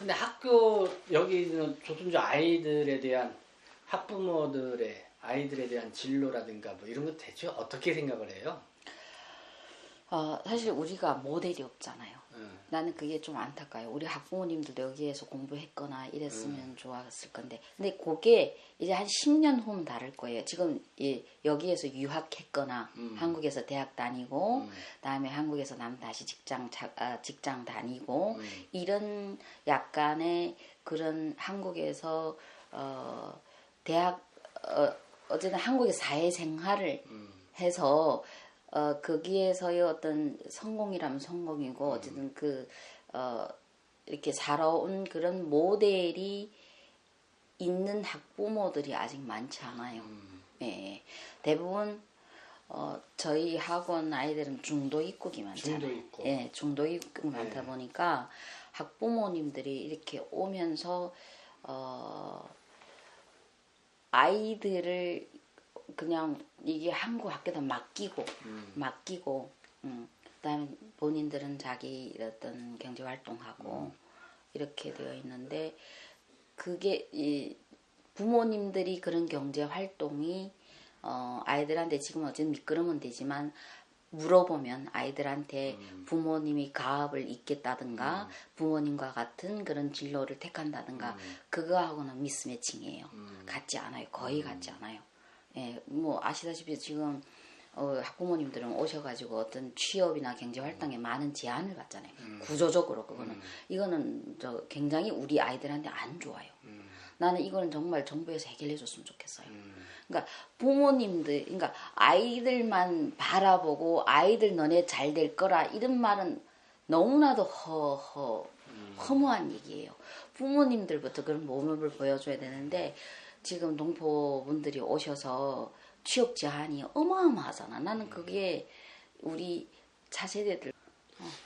근데 학교 여기는 조선조 아이들에 대한 학부모들의 아이들에 대한 진로라든가 뭐 이런 거 대체 어떻게 생각을 해요? 어, 사실 우리가 모델이 없잖아요. 응. 나는 그게 좀 안타까워요. 우리 학부모님들도 여기에서 공부했거나 이랬으면 좋았을 건데. 근데 그게 이제 한 10년 후면 다를 거예요. 지금 이 여기에서 유학했거나 음. 한국에서 대학 다니고 음. 그다음에 한국에서 남 다시 직장 자, 아, 직장 다니고 음. 이런 약간의 그런 한국에서 어 대학 어 어쨌든 한국의 사회 생활을 음. 해서 어 거기에서의 어떤 성공이라면 성공이고 어쨌든 그 어 이렇게 살아온 그런 모델이 있는 학부모들이 아직 많지 않아요. 음. 예. 대부분 어 저희 학원 아이들은 중도 입국이 많잖아요. 중도 입국. 예, 중도 많다 네. 보니까 학부모님들이 이렇게 오면서 어 아이들을 그냥 이게 한국 학교다 맡기고 음. 맡기고 음. 그다음에 본인들은 자기 어떤 경제 활동하고 이렇게 되어 있는데 그게 이 부모님들이 그런 경제 활동이 어 아이들한테 지금 어쨌든 미끄러면 되지만 물어보면 아이들한테 부모님이 가업을 잇겠다든가 부모님과 같은 그런 진로를 택한다든가 그거하고는 미스매칭이에요. 음. 같지 않아요. 거의 같지 않아요. 예, 뭐 아시다시피 지금 어, 학부모님들은 오셔가지고 어떤 취업이나 경제 활동에 많은 제한을 받잖아요. 구조적으로 그거는 이거는 저 굉장히 우리 아이들한테 안 좋아요. 음. 나는 이거는 정말 정부에서 해결해 줬으면 좋겠어요. 음. 그러니까 부모님들, 그러니까 아이들만 바라보고 아이들 너네 잘 될 거라 이런 말은 너무나도 허허 허무한 얘기예요. 부모님들부터 그런 모범을 보여줘야 되는데 지금 동포 분들이 오셔서 취업 제한이 어마어마하잖아. 나는 그게 우리 차세대들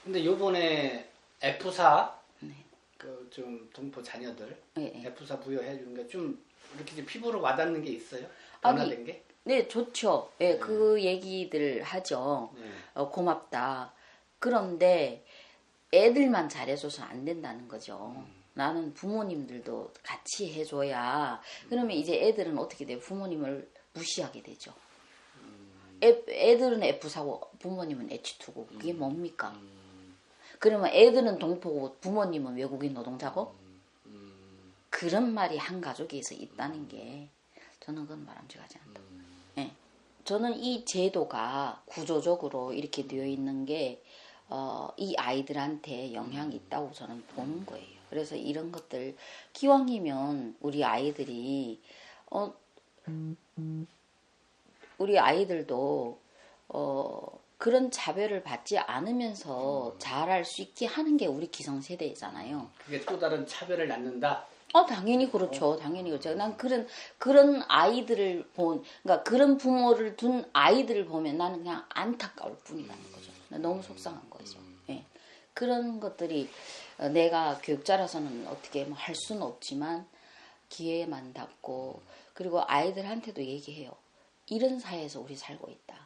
근데 요번에 F4 네. 그좀 동포 자녀들 예, 예. F4 부여해 주는 게 좀 이렇게 좀 피부로 와닿는 게 있어요? 아니, 변화된 게? 네 좋죠. 예, 그 얘기들 하죠. 네. 어, 고맙다. 그런데 애들만 잘해줘서 안 된다는 거죠. 나는 부모님들도 같이 해줘야 그러면 이제 애들은 어떻게 돼요? 부모님을 무시하게 되죠. 애, 애들은 F4고 부모님은 H2고 그게 뭡니까? 그러면 애들은 동포고 부모님은 외국인 노동자고 그런 말이 한 가족에서 있다는 게 저는 그건 바람직하지 않다. 예. 저는 이 제도가 구조적으로 이렇게 되어 있는 게, 어, 이 아이들한테 영향이 있다고 저는 보는 거예요. 그래서 이런 것들, 기왕이면 우리 아이들이, 어, 우리 아이들도, 어, 그런 차별을 받지 않으면서 잘할 수 있게 하는 게 우리 기성세대잖아요. 그게 또 다른 차별을 낳는다. 어, 당연히 그렇죠. 당연히 그렇죠. 난 그런, 그런 아이들을 본, 그러니까 그런 부모를 둔 아이들을 보면 나는 그냥 안타까울 뿐이라는 거죠. 나 너무 속상한 거죠. 예. 그런 것들이 어, 내가 교육자라서는 어떻게 뭐 할 수는 없지만 기회만 닿고 그리고 아이들한테도 얘기해요. 이런 사회에서 우리 살고 있다.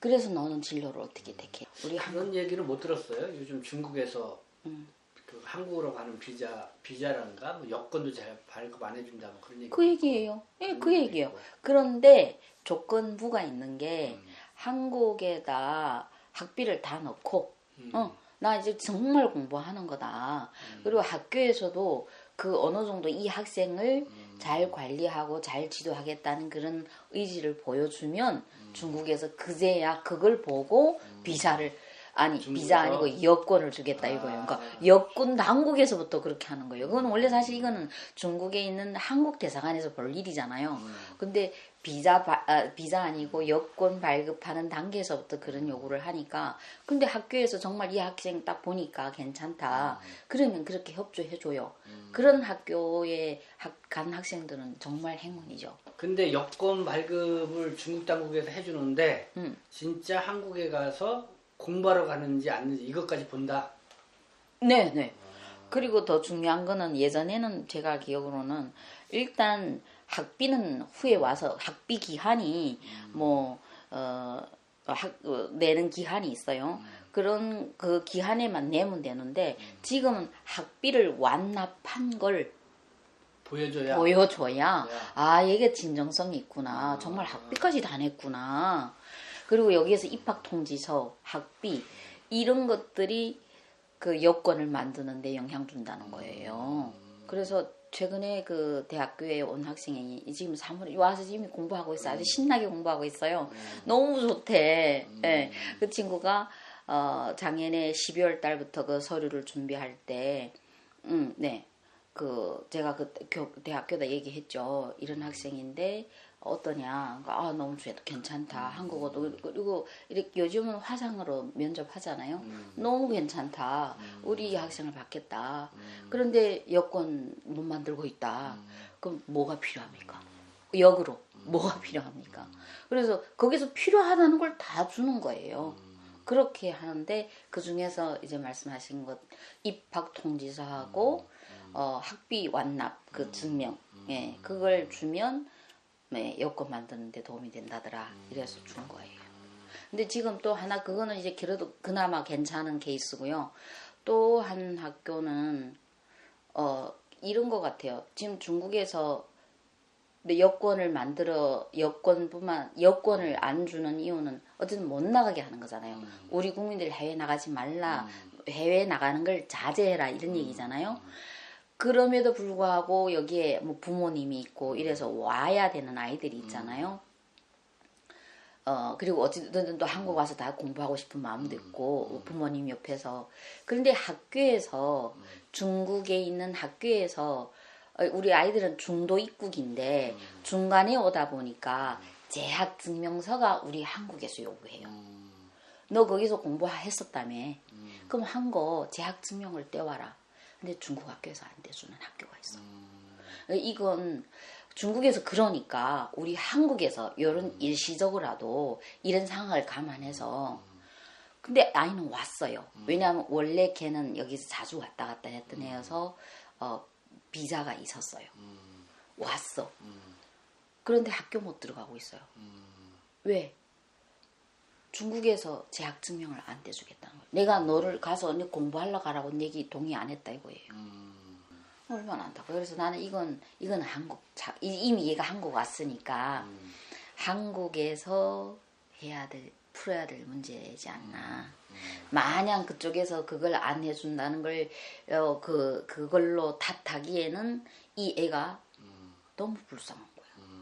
그래서 너는 진로를 어떻게 택해? 우리 한 그런 얘기는 못 들었어요. 요즘 중국에서 음. 그 한국으로 가는 비자 비자란가 뭐 여권도 잘 발급 안 해준다 뭐 그런 얘기. 그 얘기예요. 예, 그 그런 얘기예요. 얘기고. 그런데 조건부가 있는 게 음. 한국에다 학비를 다 넣고, 음. 어, 나 이제 정말 공부하는 거다. 그리고 학교에서도 그 어느 정도 이 학생을 음. 잘 관리하고 잘 지도하겠다는 그런 의지를 보여주면 음. 중국에서 그제야 그걸 보고 비자를 아니 비자 중국에서? 아니고 여권을 주겠다 이거예요. 그러니까 여권도 한국에서부터 그렇게 하는 거예요. 그건 원래 사실 이거는 중국에 있는 한국 대사관에서 볼 일이잖아요. 근데 비자 바- 아, 비자 아니고 여권 발급하는 단계에서부터 그런 요구를 하니까 근데 학교에서 정말 이 학생 딱 보니까 괜찮다. 그러면 그렇게 협조해 줘요. 그런 학교에 학- 간 학생들은 정말 행운이죠. 근데 여권 발급을 중국 당국에서 해주는데 음. 진짜 한국에 가서 공부하러 가는지 아닌지 이것까지 본다. 네, 네. 그리고 더 중요한 거는 예전에는 제가 기억으로는 일단 학비는 후에 와서 학비 기한이 뭐 어, 학, 어, 내는 기한이 있어요. 그런 그 기한에만 내면 되는데 지금은 학비를 완납한 걸 보여줘야. 보여줘야 네. 아 이게 진정성이 있구나 정말 학비까지 다 냈구나 그리고 여기에서 입학 통지서 학비 이런 것들이 그 여건을 만드는데 영향 준다는 거예요 그래서 최근에 그 대학교에 온 학생이 지금 3월 와서 지금 공부하고 있어 요 아주 신나게 공부하고 있어요 너무 좋대 예. 그 친구가 어, 작년에 12월 달부터 그 서류를 준비할 때 음, 네. 그 제가 그 교- 대학교다 얘기했죠. 이런 학생인데 어떠냐? 그러니까 아 너무 좋 괜찮다. 한국어도 그리고 이렇게 요즘은 화상으로 면접하잖아요. 너무 괜찮다. 우리 이 학생을 받겠다. 그런데 여권 못 만들고 있다. 그럼 뭐가 필요합니까? 역으로 뭐가 필요합니까? 그래서 거기서 필요하다는 걸 다 주는 거예요. 그렇게 하는데 그 중에서 이제 말씀하신 것 입학 통지서하고 어, 학비 완납 그 증명 예 그걸 주면 네, 여권 만드는데 도움이 된다더라 이래서 준 거예요. 근데 지금 또 하나 그거는 이제 그래도 그나마 괜찮은 케이스고요. 또 한 학교는 어 이런 것 같아요. 지금 중국에서 여권을 만들어 여권뿐만 여권을 안 주는 이유는 어쨌든 못 나가게 하는 거잖아요. 우리 국민들 해외 나가지 말라, 해외 나가는 걸 자제해라 이런 얘기잖아요. 그럼에도 불구하고 여기에 뭐 부모님이 있고 이래서 와야 되는 아이들이 있잖아요. 어 그리고 어쨌든 또 한국 와서 다 공부하고 싶은 마음도 있고 부모님 옆에서. 그런데 학교에서 중국에 있는 학교에서 어, 우리 아이들은 중도 입국인데 중간에 오다 보니까 재학 증명서가 우리 한국에서 요구해요. 너 거기서 공부했었다며. 그럼 한 거 재학 증명을 떼와라. 근데 중국 학교에서 안 떼주는 학교가 있어. 이건 중국에서 그러니까 우리 한국에서 이런 일시적으로라도 이런 상황을 감안해서 근데 아이는 왔어요. 왜냐하면 원래 걔는 여기서 자주 왔다 갔다 했던 애여서 어, 비자가 있었어요. 왔어. 그런데 학교 못 들어가고 있어요. 왜? 중국에서 재학 증명을 안 떼주겠다는 거예요. 내가 너를 가서 언니 공부하러 가라고 얘기 동의 안 했다 이거예요. 얼마나 안다고. 그래서 나는 이건 이건 한국 자, 이- 이미 얘가 한국 왔으니까 한국에서 해야 될 풀어야 될 문제지 않나. 마냥 그쪽에서 그걸 안 해준다는 걸 어, 그 그걸로 탓하기에는 이 애가 너무 불쌍한